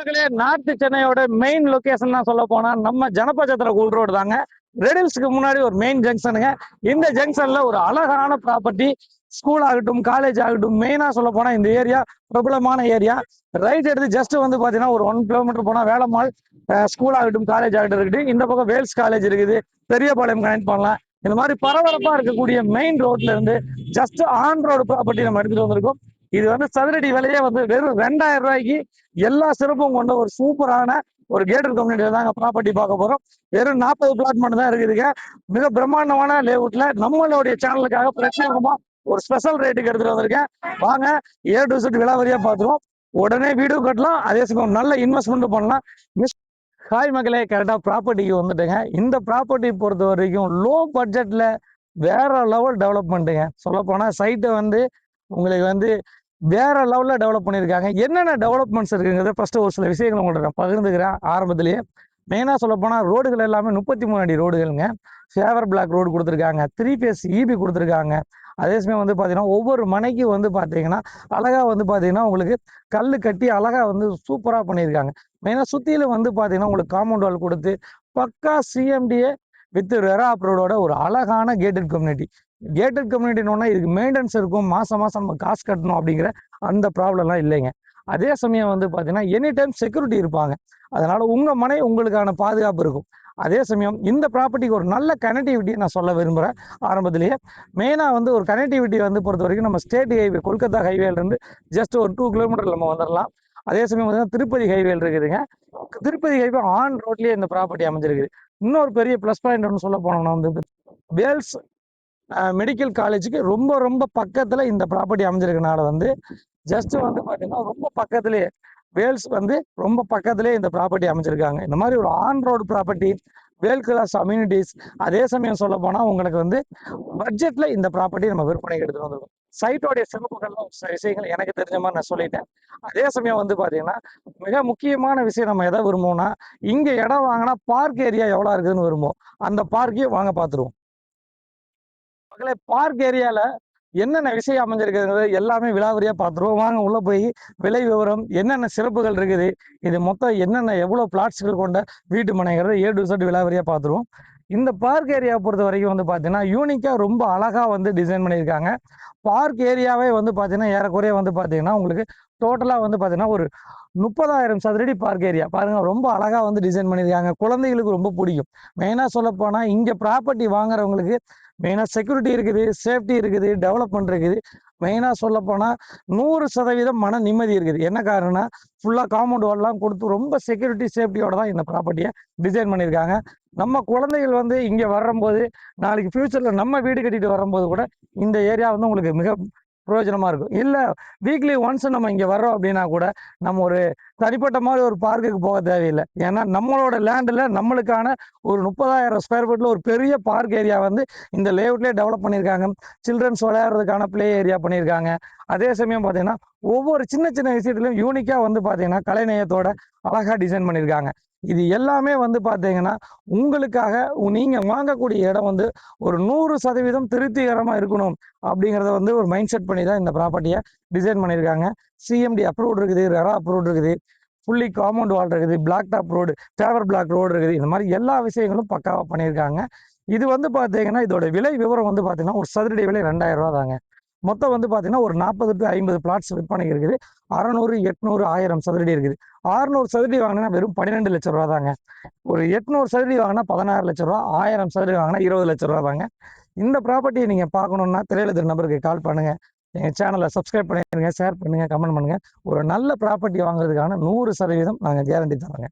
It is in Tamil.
மக்களே நார்த் சென்னையோட மெயின் லொகேஷன் தான் சொல்ல போனா நம்ம ஜனபஜத்திர கூல் ரோடு தாங்க. ரெடில்ஸ்க்கு முன்னாடி ஒரு மெயின் ஜங்ஷனுங்க இந்த ஜங்ஷன்ல ஒரு அழகான ப்ராப்பர்ட்டி ஸ்கூல் ஆகட்டும் காலேஜ் ஆகட்டும் மெயினா சொல்ல போனா இந்த ஏரியா பிரபலமான ஏரியா ரைட் எடுத்து ஜஸ்ட் வந்து பாத்தீங்கன்னா ஒரு ஒன் கிலோமீட்டர் போனா வேளம்மாள் ஸ்கூல் ஆகட்டும் காலேஜ் ஆகட்டும் இருக்குது. இந்த பக்கம் வேல்ஸ் காலேஜ் இருக்குது. பெரியபாளையம் கனெக்ட் பண்ணலாம். இந்த மாதிரி பரபரப்பா இருக்கக்கூடிய மெயின் ரோட்ல இருந்து ஜஸ்ட் ஆன் ரோடு ப்ராப்பர்ட்டி நம்ம எடுத்துட்டு வந்திருக்கோம். இது வந்து சதுரடி விலையே வந்து வெறும் ரெண்டாயிரம் ரூபாய்க்கு எல்லா சிறப்பும் கொண்ட ஒரு சூப்பரான ஒரு கேட்டட் கம்யூனிட்டியில் தாங்க ப்ராப்பர்ட்டி பார்க்க போகிறோம் வெறும் நாற்பது பிளாட் மட்டும் தான் இருக்குதுங்க மிக பிரம்மாண்டமான லேஅவுட்ல நம்மளுடைய சேனலுக்காக பிரத்யேகமா ஒரு ஸ்பெஷல் ரேட்டுக்கு எடுத்துட்டு வந்திருக்கேன். வாங்க ஏ டு செட் விலாவரியாக பார்த்துருவோம். உடனே வீடும் கட்டலாம். அதே சமயம் நல்ல இன்வெஸ்ட்மெண்ட் பண்ணலாம். மிஸ் ஹாய் மகளே கரெக்டாக ப்ராப்பர்ட்டிக்கு வந்துட்டுங்க. இந்த ப்ராப்பர்ட்டி பொறுத்த வரைக்கும் லோ பட்ஜெட்டில் வேற லெவல் டெவலப்மெண்ட்டுங்க சொல்லப்போனால் சைட்டை வந்து உங்களுக்கு வந்து வேற லெவலில் டெவலப் பண்ணியிருக்காங்க. என்னென்ன டெவலப்மெண்ட்ஸ் இருக்குங்கிறத ஃபஸ்ட்டு ஒரு சில விஷயங்கள் உங்கள்கிட்ட நான் பகிர்ந்துக்கிறேன் ஆரம்பத்திலேயே. மெயினாக சொல்லப்போனால் ரோடுகள் எல்லாமே முப்பத்தி மூணு அடி ரோடுகளுங்க. ஃபேவர் பிளாக் ரோடு கொடுத்துருக்காங்க. த்ரீ பேஸ் இபி கொடுத்துருக்காங்க. அதே சமயம் வந்து பார்த்தீங்கன்னா ஒவ்வொரு மனைக்கு வந்து பார்த்தீங்கன்னா அழகாக வந்து பார்த்தீங்கன்னா உங்களுக்கு கல் கட்டி அழகாக வந்து சூப்பராக பண்ணியிருக்காங்க. மெயினாக சுற்றிலும் வந்து பார்த்தீங்கன்னா உங்களுக்கு காம்பவுண்ட் வால் கொடுத்து பக்கா சிஎம்டிஏ வித் ரெரா அப்ரோடோட ஒரு அழகான கேட்டட் கம்யூனிட்டி கேட்டட் கம்யூனிட்டினோன்னா இதுக்கு மெயின்டெனன்ஸ் இருக்கும். மாதம் மாதம் நம்ம காசு கட்டணும் அப்படிங்கிற அந்த ப்ராப்ளம்லாம் இல்லைங்க. அதே சமயம் வந்து பார்த்தீங்கன்னா எனி டைம் செக்யூரிட்டி இருப்பாங்க. அதனால் உங்கள் மனை உங்களுக்கான பாதுகாப்பு இருக்கும். அதே சமயம் இந்த ப்ராப்பர்ட்டிக்கு ஒரு நல்ல கனெக்டிவிட்டி நான் சொல்ல விரும்புகிறேன் ஆரம்பத்திலேயே மெயினாக வந்து ஒரு கனெக்டிவிட்டி வந்து பொறுத்த வரைக்கும் நம்ம ஸ்டேட் ஹைவே கொல்கத்தா ஹைவேலேருந்து ஜஸ்ட் ஒரு டூ கிலோமீட்டர் நம்ம வந்துடலாம் அதே சமயம் பார்த்தீங்கன்னா திருப்பதி ஹைவேல் இருக்குதுங்க. திருப்பதி ஹைவே ஆன் ரோட்லேயே இந்த ப்ராப்பர்ட்டி அமைஞ்சிருக்குது. இன்னொரு பெரிய ப்ளஸ் பாயிண்ட் ஒன்று சொல்ல போனோம்னா வந்து வேல்ஸ் மெடிக்கல் காலேஜுக்கு ரொம்ப ரொம்ப பக்கத்தில் இந்த ப்ராப்பர்ட்டி அமைஞ்சிருக்கனால வந்து ஜஸ்ட் வந்து பார்த்தீங்கன்னா ரொம்ப பக்கத்துலேயே வேல்ஸ் வந்து ரொம்ப பக்கத்துலேயே இந்த ப்ராப்பர்ட்டி அமைச்சிருக்காங்க இந்த மாதிரி ஒரு on road property world class amenities அதே சமயம் சொல்ல போனால் உங்களுக்கு வந்து பட்ஜெட்டில் இந்த ப்ராப்பர்ட்டி நம்ம விற்பனைக்கு எடுத்துகிட்டு வந்துருக்கோம். சைட்டோடைய சிறப்புகள்லாம் சில விஷயங்கள் எனக்கு தெரிஞ்ச மாதிரி நான் சொல்லிட்டேன். அதே சமயம் வந்து பார்த்தீங்கன்னா மிக முக்கியமான விஷயம் நம்ம எதை விரும்புவோம்னா இங்கே இடம் வாங்கினா பார்க் ஏரியா எவ்வளோ இருக்குதுன்னு விரும்புவோம். அந்த பார்க்கையும் வாங்க பார்த்துருவோம் மக்களே பார்க் ஏரியால என்னென்ன விஷயம் அமைஞ்சிருக்குங்கிறது எல்லாமே விலாவரியா பார்த்துருவோம். வாங்க உள்ள போய் விலை விவரம் என்னென்ன சிறப்புகள் இருக்குது இது மொத்தம் என்னென்ன எவ்வளவு பிளாட்ஸ்கள் கொண்ட வீட்டு மனைங்கிறத ஏ டு செட் விலாவரியா பார்த்துருவோம். இந்த பார்க் ஏரியா பொறுத்த வரைக்கும் வந்து பார்த்தீங்கன்னா யூனிக்காக ரொம்ப அழகாக வந்து டிசைன் பண்ணியிருக்காங்க. பார்க் ஏரியாவே வந்து பார்த்தீங்கன்னா ஏறக்குறைய வந்து பார்த்தீங்கன்னா உங்களுக்கு டோட்டலாக வந்து பார்த்தீங்கன்னா ஒரு முப்பதாயிரம் சதுரடி பார்க் ஏரியா பாருங்க ரொம்ப அழகாக வந்து டிசைன் பண்ணியிருக்காங்க. குழந்தைகளுக்கு ரொம்ப பிடிக்கும். மெயினாக சொல்லப்போனால் இங்கே ப்ராப்பர்ட்டி வாங்குறவங்களுக்கு மெயினாக செக்யூரிட்டி இருக்குது சேஃப்டி இருக்குது டெவலப்மெண்ட் இருக்குது. மெயினாக சொல்லப்போனால் நூறு சதவீதம் மன நிம்மதி இருக்குது. என்ன காரணம்னா ஃபுல்லாக காம்பவுண்ட் வால்லாம் கொடுத்து ரொம்ப செக்யூரிட்டி சேஃப்டியோட தான் இந்த ப்ராப்பர்ட்டியை டிசைன் பண்ணியிருக்காங்க. நம்ம குழந்தைகள் வந்து இங்கே வரும்போது நாளைக்கு ஃப்யூச்சரில் நம்ம வீடு கட்டிட்டு வரும்போது கூட இந்த ஏரியா வந்து உங்களுக்கு மிக பிரயோஜனமாக இருக்கும். இல்லை வீக்லி ஒன்ஸ் நம்ம இங்கே வர்றோம் அப்படின்னா கூட நம்ம ஒரு தனிப்பட்ட மாதிரி ஒரு பார்க்குக்கு போக தேவையில்லை. ஏன்னா நம்மளோட லேண்டில் நம்மளுக்கான ஒரு முப்பதாயிரம் ஸ்கொயர் ஃபீட்டில் ஒரு பெரிய பார்க் ஏரியா வந்து இந்த லேஅவுட்லேயே டெவலப் பண்ணியிருக்காங்க. சில்ட்ரன்ஸ் விளையாடுறதுக்கான ப்ளே ஏரியா பண்ணியிருக்காங்க. அதே சமயம் பார்த்தீங்கன்னா ஒவ்வொரு சின்ன சின்ன விஷயத்துலையும் யூனிக்காக வந்து பார்த்தீங்கன்னா கலைநயத்தோட அழகாக டிசைன் பண்ணியிருக்காங்க. இது எல்லாமே வந்து பார்த்தீங்கன்னா உங்களுக்காக நீங்கள் வாங்கக்கூடிய இடம் வந்து ஒரு நூறு சதவீதம் திருப்திகரமாக இருக்கணும் அப்படிங்கிறத வந்து ஒரு மைண்ட் செட் பண்ணி தான் இந்த ப்ராப்பர்ட்டியை டிசைன் பண்ணியிருக்காங்க சிஎம்டி அப்ரூவ்ட் இருக்குது ரெரா அப்ரூவ்ட் இருக்குது ஃபுல்லி காம்பவுண்ட் வால் இருக்குது black top road paver black road இருக்குது. இந்த மாதிரி எல்லா விஷயங்களும் பக்காவாக பண்ணியிருக்காங்க. இது வந்து பார்த்தீங்கன்னா இதோட விலை விவரம் வந்து பார்த்தீங்கன்னா ஒரு சதுரடி விலை ரெண்டாயிரம் ரூபா தாங்க. மொத்தம் வந்து பார்த்தீங்கன்னா ஒரு நாற்பது டு ஐம்பது பிளாட்ஸ் விற்பனைக்கு இருக்குது. அறநூறு எட்நூறு ஆயிரம் சதுரடி இருக்குது. அறுநூறு சதுரடி வாங்கினா வெறும் பன்னிரெண்டு லட்ச ரூபா தாங்க. ஒரு எட்நூறு சதுரடி வாங்கினா பதினாறு லட்ச ரூபா ஆயிரம் சதுரடி வாங்கினா இருபது லட்ச ரூபா தாங்க. இந்த ப்ராப்பர்ட்டியை நீங்கள் பார்க்கணுன்னா திரையில நம்பருக்கு கால் பண்ணுங்கள் எங்கள் சேனலை சப்ஸ்கிரைப் பண்ணிடுங்க ஷேர் பண்ணுங்கள் கமெண்ட் பண்ணுங்கள் ஒரு நல்ல ப்ராப்பர்ட்டி வாங்குறதுக்கான நூறு சதவீதம் நாங்கள் கேரண்டி தரோங்க